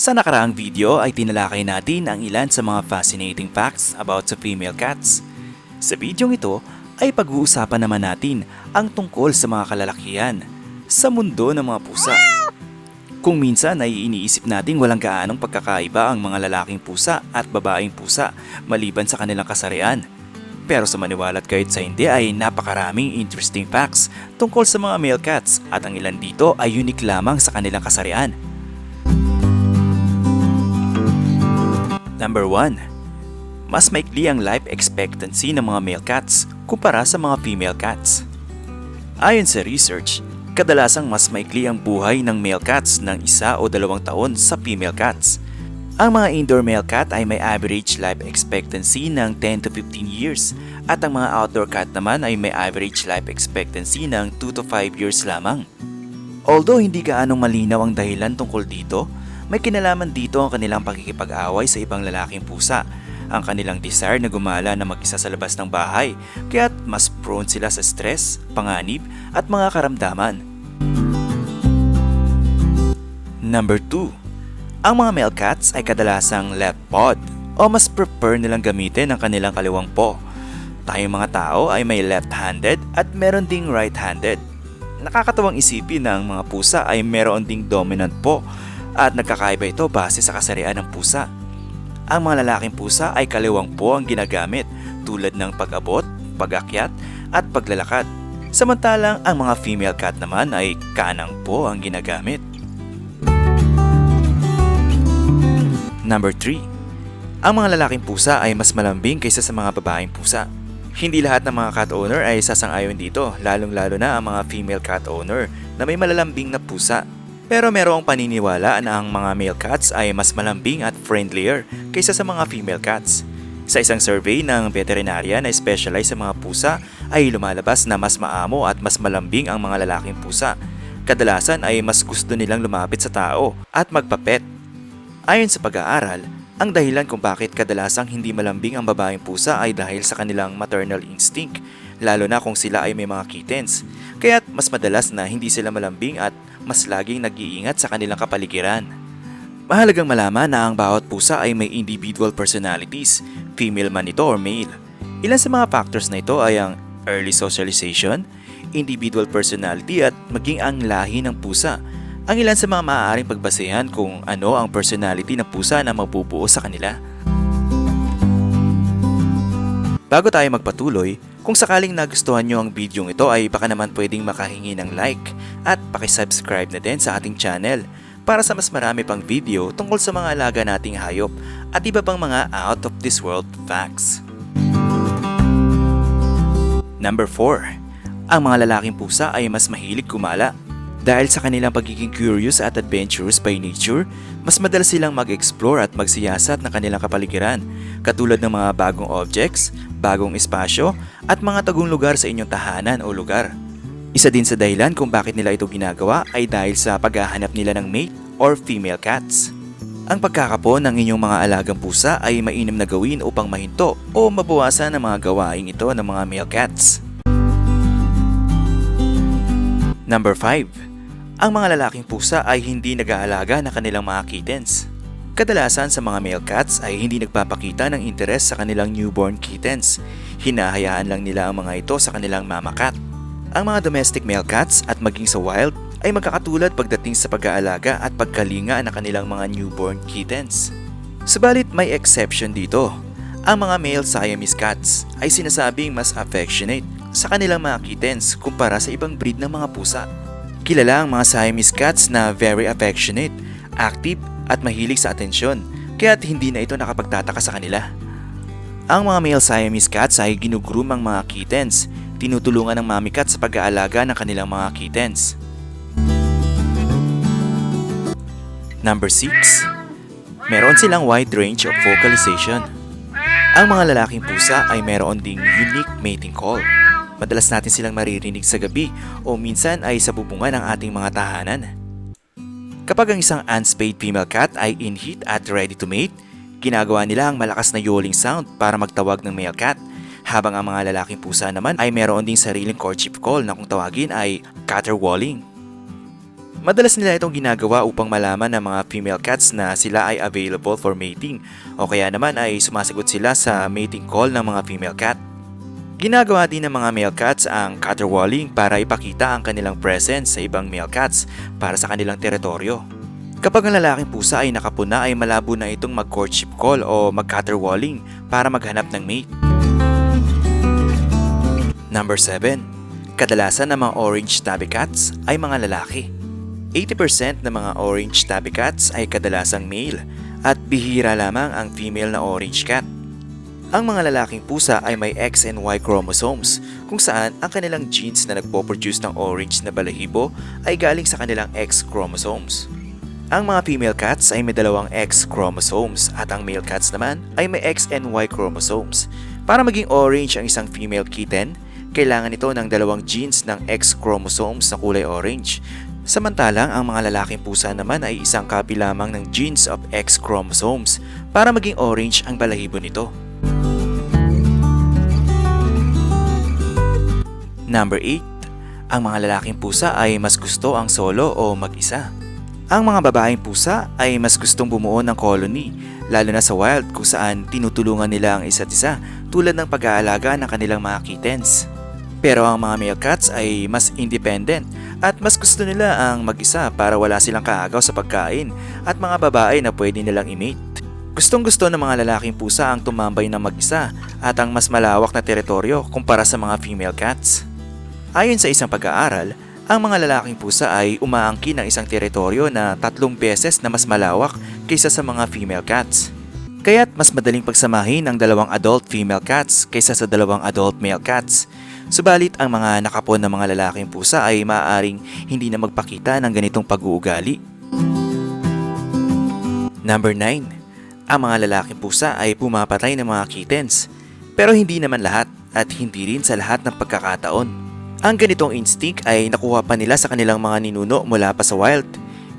Sa nakaraang video ay tinalakay natin ang ilan sa mga fascinating facts about sa female cats. Sa videong ito ay pag-uusapan naman natin ang tungkol sa mga kalalakihan sa mundo ng mga pusa. Kung minsan ay iniisip natin walang gaanong pagkakaiba ang mga lalaking pusa at babaeng pusa maliban sa kanilang kasarian. Pero sa maniwalat kahit sa hindi ay napakaraming interesting facts tungkol sa mga male cats at ang ilan dito ay unique lamang sa kanilang kasarian. Number 1. Mas maikli ang life expectancy ng mga male cats kumpara sa mga female cats. Ayon sa research, kadalasang mas maikli ang buhay ng male cats ng isa o dalawang taon sa female cats. Ang mga indoor male cat ay may average life expectancy ng 10 to 15 years at ang mga outdoor cat naman ay may average life expectancy ng 2 to 5 years lamang. Although hindi gaanong malinaw ang dahilan tungkol dito, may kinalaman dito ang kanilang pakikipag-away sa ibang lalaking pusa, ang kanilang desire na gumala na mag-isa sa labas ng bahay, kaya't mas prone sila sa stress, panganib, at mga karamdaman. Number 2. Ang mga male cats ay kadalasang left pawed o mas prefer nilang gamitin ang kanilang kaliwang paw. Tayong mga tao ay may left-handed at meron ding right-handed. Nakakatawang isipin na ang mga pusa ay meron ding dominant paw at nagkakaiba ito base sa kasarian ng pusa. Ang mga lalaking pusa ay kaliwang po ang ginagamit tulad ng pag-abot, pag-akyat at paglalakad. Samantalang ang mga female cat naman ay kanang po ang ginagamit. Number 3. Ang mga lalaking pusa ay mas malambing kaysa sa mga babaeng pusa. Hindi lahat ng mga cat owner ay sasang-ayon dito, lalong-lalo na ang mga female cat owner na may malalambing na pusa. Pero merong paniniwala na ang mga male cats ay mas malambing at friendlier kaysa sa mga female cats. Sa isang survey ng veterinarya na specialize sa mga pusa ay lumalabas na mas maamo at mas malambing ang mga lalaking pusa. Kadalasan ay mas gusto nilang lumapit sa tao at magpapet. Ayon sa pag-aaral, ang dahilan kung bakit kadalasang hindi malambing ang babaeng pusa ay dahil sa kanilang maternal instinct, lalo na kung sila ay may mga kittens. Kaya't mas madalas na hindi sila malambing at mas laging nag-iingat sa kanilang kapaligiran. Mahalagang malaman na ang bawat pusa ay may individual personalities, female man ito or male. Ilan sa mga factors na ito ay ang early socialization, individual personality at maging ang lahi ng pusa. Ang ilan sa mga maaaring pagbasehan kung ano ang personality ng pusa na mabubuo sa kanila. Bago tayo magpatuloy, kung sakaling nagustuhan nyo ang video ito ay baka naman pwedeng makahingi ng like at pakisubscribe na din sa ating channel para sa mas marami pang video tungkol sa mga alaga nating hayop at iba pang mga out of this world facts. Number 4. Ang mga lalaking pusa ay mas mahilig kumala. Dahil sa kanilang pagiging curious at adventurous by nature, mas madalas silang mag-explore at magsiyasat ng kanilang kapaligiran, katulad ng mga bagong objects, bagong espasyo, at mga tagong lugar sa inyong tahanan o lugar. Isa din sa dahilan kung bakit nila ito ginagawa ay dahil sa paghahanap nila ng mate or female cats. Ang pagkakapon ng inyong mga alagang pusa ay mainam na gawin upang mahinto o mabawasan ang mga gawaing ito ng mga male cats. Number 5. Ang mga lalaking pusa ay hindi nag-aalaga ng kanilang mga kittens. Kadalasan sa mga male cats ay hindi nagpapakita ng interes sa kanilang newborn kittens. Hinahayaan lang nila ang mga ito sa kanilang mama cat. Ang mga domestic male cats at maging sa wild ay magkakatulad pagdating sa pag-aalaga at pagkalinga ng kanilang mga newborn kittens. Subalit may exception dito. Ang mga male Siamese cats ay sinasabing mas affectionate sa kanilang mga kittens kumpara sa ibang breed ng mga pusa. Kilala ang mga Siamese cats na very affectionate, active at mahilig sa atensyon, kaya't hindi na ito nakapagtataka sa kanila. Ang mga male Siamese cats ay ginugroom ang mga kittens, tinutulungan ng mommy cat sa pag-aalaga ng kanilang mga kittens. Number 6. Meron silang wide range of vocalization. Ang mga lalaking pusa ay meron ding unique mating call. Madalas natin silang maririnig sa gabi o minsan ay sa bubungan ng ating mga tahanan. Kapag ang isang unspayed female cat ay in heat at ready to mate, ginagawa nila ang malakas na yowling sound para magtawag ng male cat Habang ang mga lalaking pusa naman ay meron ding sariling courtship call na kung tawagin ay caterwauling. Madalas nila itong ginagawa upang malaman ng mga female cats na sila ay available for mating o kaya naman ay sumasagot sila sa mating call ng mga female cat. Ginagawa din ng mga male cats ang caterwauling para ipakita ang kanilang presence sa ibang male cats para sa kanilang teritoryo. Kapag ang lalaking pusa ay nakapuna ay malabo na itong mag-courtship call o mag-caterwauling para maghanap ng mate. Number 7. Kadalasan ng mga orange tabby cats ay mga lalaki. 80% ng mga orange tabby cats ay kadalasang male at bihira lamang ang female na orange cat. Ang mga lalaking pusa ay may X and Y chromosomes kung saan ang kanilang genes na nagpo-produce ng orange na balahibo ay galing sa kanilang X chromosomes. Ang mga female cats ay may dalawang X chromosomes at ang male cats naman ay may X and Y chromosomes. Para maging orange ang isang female kitten, kailangan ito ng dalawang genes ng X chromosomes na kulay orange. Samantalang ang mga lalaking pusa naman ay isang copy lamang ng genes of X chromosomes para maging orange ang balahibo nito. Number 8. Ang mga lalaking pusa ay mas gusto ang solo o mag-isa. Ang mga babaeng pusa ay mas gustong bumuo ng colony, lalo na sa wild kung saan tinutulungan nila ang isa't isa tulad ng pag-aalaga ng kanilang mga kittens. Pero ang mga male cats ay mas independent at mas gusto nila ang mag-isa para wala silang kaagaw sa pagkain at mga babae na pwede nilang i-mate. Gustong gusto ng mga lalaking pusa ang tumambay ng mag-isa at ang mas malawak na teritoryo kumpara sa mga female cats. Ayon sa isang pag-aaral, ang mga lalaking pusa ay umaangkin ng isang teritoryo na tatlong beses na mas malawak kaysa sa mga female cats. Kaya't mas madaling pagsamahin ang dalawang adult female cats kaysa sa dalawang adult male cats. Subalit ang mga nakapon na mga lalaking pusa ay maaaring hindi na magpakita ng ganitong pag-uugali. Number 9. Ang mga lalaking pusa ay pumapatay ng mga kittens. Pero hindi naman lahat at hindi rin sa lahat ng pagkakataon. Ang ganitong instinct ay nakuha pa nila sa kanilang mga ninuno mula pa sa wild.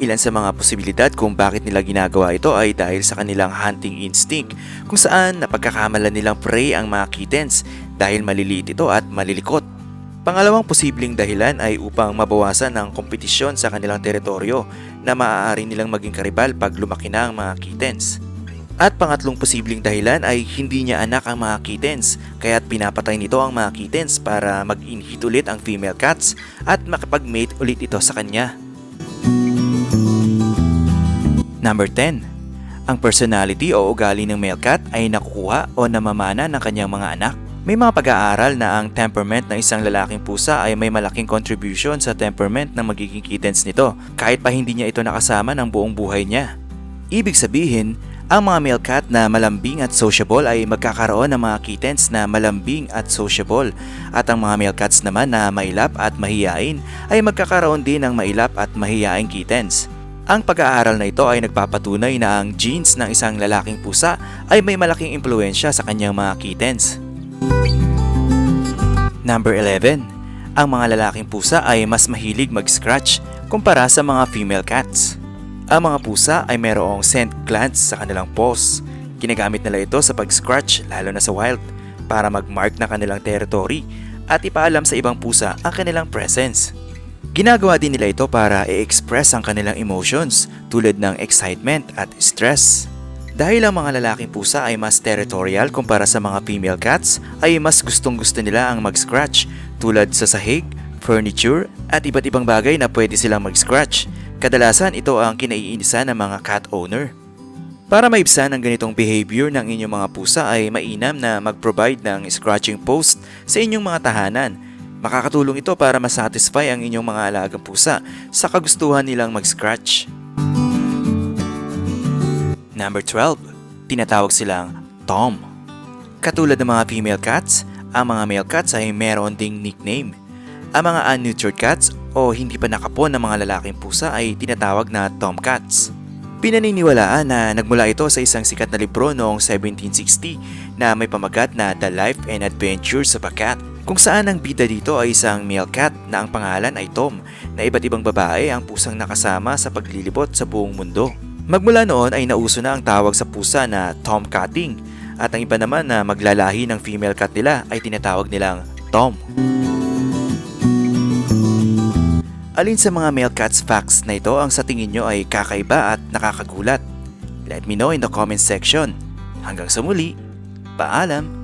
Ilan sa mga posibilidad kung bakit nila ginagawa ito ay dahil sa kanilang hunting instinct kung saan napagkakamalan nilang prey ang mga kittens dahil maliliit ito at malilikot. Pangalawang posibleng dahilan ay upang mabawasan ang kompetisyon sa kanilang teritoryo na maaari nilang maging karibal pag lumaki na ang mga kittens. At pangatlong posibleng dahilan ay hindi niya anak ang mga kittens, kaya't pinapatay nito ang mga kittens para mag-inhit ulit ang female cats at makapag-mate ulit ito sa kanya. Number 10. Ang personality o ugali ng male cat ay nakukuha o namamana ng kanyang mga anak. May mga pag-aaral na ang temperament ng isang lalaking pusa ay may malaking contribution sa temperament ng magiging kittens nito kahit pa hindi niya ito nakasama ng buong buhay niya. Ibig sabihin, ang mga male cat na malambing at sociable ay magkakaroon ng mga kittens na malambing at sociable at ang mga male cats naman na mailap at mahiyain ay magkakaroon din ng mailap at mahiyaing kittens. Ang pag-aaral na ito ay nagpapatunay na ang genes ng isang lalaking pusa ay may malaking impluensya sa kanyang mga kittens. Number 11. Ang mga lalaking pusa ay mas mahilig mag-scratch kumpara sa mga female cats. Ang mga pusa ay mayroong scent glands sa kanilang paws. Ginagamit nila ito sa pag-scratch lalo na sa wild para mag-mark na kanilang territory at ipaalam sa ibang pusa ang kanilang presence. Ginagawa din nila ito para i-express ang kanilang emotions tulad ng excitement at stress. Dahil ang mga lalaking pusa ay mas territorial kumpara sa mga female cats, ay mas gustong gusto nila ang mag-scratch tulad sa sahig, furniture at iba't ibang bagay na pwede silang mag-scratch Kadalasan ito ang kinaiinisan ng mga cat owner. Para maibsan ang ganitong behavior ng inyong mga pusa ay mainam na mag-provide ng scratching post sa inyong mga tahanan. Makakatulong ito para masatisfy ang inyong mga alagang pusa sa kagustuhan nilang mag-scratch. Number 12. Tinatawag silang Tom. Katulad ng mga female cats, ang mga male cats ay meron ding nickname. Ang mga unneutered cats o hindi pa nakapon ng mga lalaking pusa ay tinatawag na tomcats. Pinaniniwalaan na nagmula ito sa isang sikat na libro noong 1760 na may pamagat na The Life and Adventures of a Cat kung saan ang bida dito ay isang male cat na ang pangalan ay Tom na iba't ibang babae ang pusang nakasama sa paglilibot sa buong mundo. Magmula noon ay nauso na ang tawag sa pusa na tomcatting At ang iba naman na maglalahi ng female cat nila ay tinatawag nilang Tom. Alin sa mga male cats facts na ito ang sa tingin nyo ay kakaiba at nakakagulat? Let me know in the comment section. Hanggang sa muli, paalam!